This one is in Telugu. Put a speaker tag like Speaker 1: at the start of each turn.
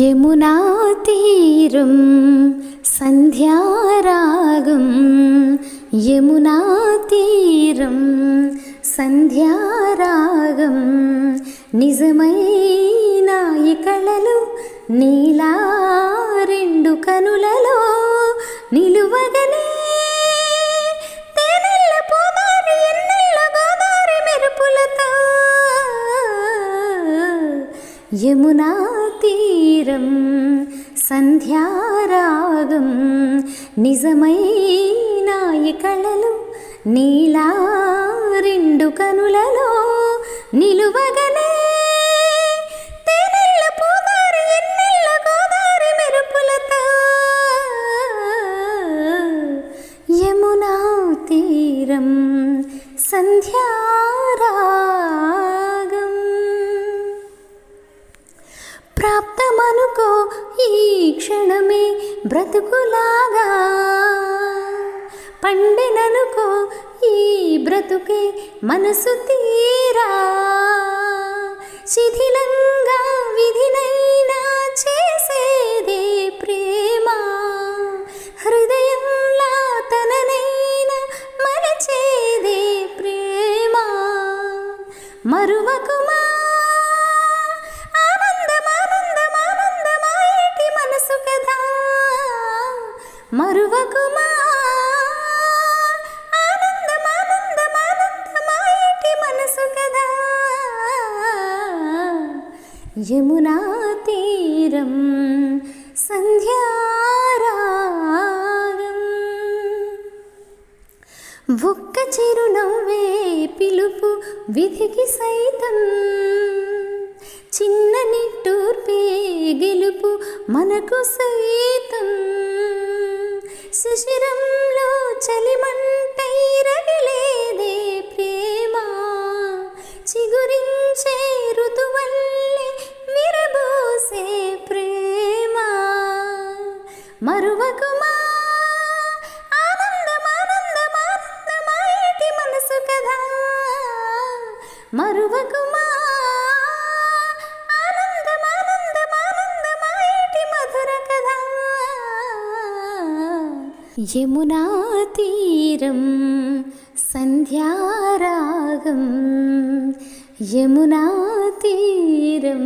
Speaker 1: యమునా తీరం సంధ్యారాగం. యమునా తీరం సంధ్యారాగం. నిజమైన కళలు నీలా రెండు కనులలో నిలువగనే తేనెల్ల ఎన్నెల్ల గోదారి మెరుపులతో. యమునా తీరం సంధ్యారాగం నిజమైనాయి కళలు నీలా రెండు కనులలో నిలువగనే గోదారి మెరుపులతో యమునా తీరం సంధ్యారాగం ప్రాప్తమనుకో ఈ క్షణమే బ్రతుకులాగా. పండిననుకో ఈ బ్రతుకే మనసు తీరా. శిథిలంగా విధినైనా చేసేదే ప్రేమ. హృదయంలా తననైనా మలచేదే ప్రేమ. మరువకుమా మరువకుమా? ఆనందం ఆనందం ఆనందమాయేటి మనసు కదా. యమునా తీరం సంధ్యారాగం. ఒక్క చిరునవ్వే పిలుపు విధికి సైతం. చిన్న నిట్టూర్పే గెలుపు మనకు సైతం. మరువకుమా? ఆనందం మనసు కదా. మరువకుమా? ఆనందం మధుర కదా. యమునా తీరం సంధ్యారాగం. యమునా తీరం